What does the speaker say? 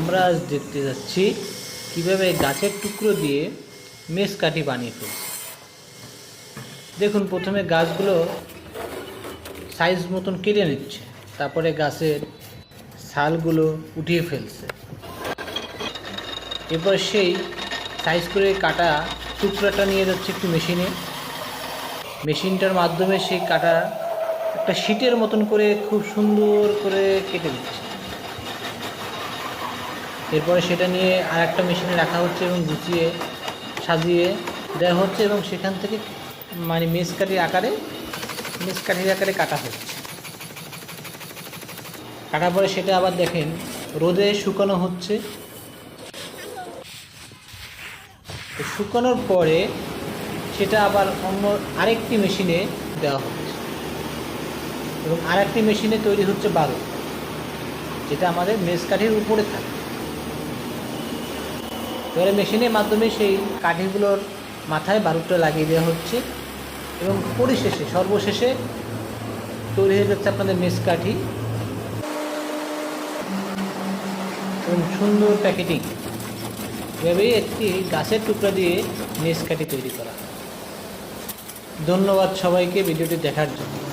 আমরা আজ দেখতে যাচ্ছি কীভাবে গাছের টুকরো দিয়ে মেষ কাঠি বানিয়ে ফেলছে দেখুন, প্রথমে গাছগুলো সাইজ মতন কেটে নিচ্ছে, তারপরে গাছের ছালগুলো উঠিয়ে ফেলছে। এরপর সেই সাইজ করে কাটা টুকরাটা নিয়ে যাচ্ছে একটু মেশিনে মেশিনটার মাধ্যমে সেই কাটা একটা শীটের মতন করে খুব সুন্দর করে কেটে দিচ্ছে এরপরে সেটা নিয়ে আর একটা মেশিনে রাখা হচ্ছে এবং গুছিয়ে, সাজিয়ে দেওয়া হচ্ছে এবং সেখান থেকে মানে মেষ কাঠির আকারে মেষ কাঠির আকারে কাটা হচ্ছে। কাটার পরে সেটা আবার দেখেন, রোদে শুকানো হচ্ছে। শুকানোর পরে সেটা আবার অন্য আরেকটি মেশিনে দেওয়া হচ্ছে। এবং আরেকটি মেশিনে তৈরি হচ্ছে বারো যেটা আমাদের মেষ কাঠির উপরে থাকে। এবারে মেশিনের মাধ্যমে সেই কাঠিগুলোর মাথায় বারুদটা লাগিয়ে দেওয়া হচ্ছে এবং পরিশেষে, সর্বশেষে তৈরি হয়ে যাচ্ছে আপনাদের মেষ কাঠি এবং সুন্দর প্যাকেটিং এভাবেই একটি গাছের টুকরা দিয়ে মেষ কাঠি তৈরি করা। ধন্যবাদ সবাইকে ভিডিওটি দেখার জন্য।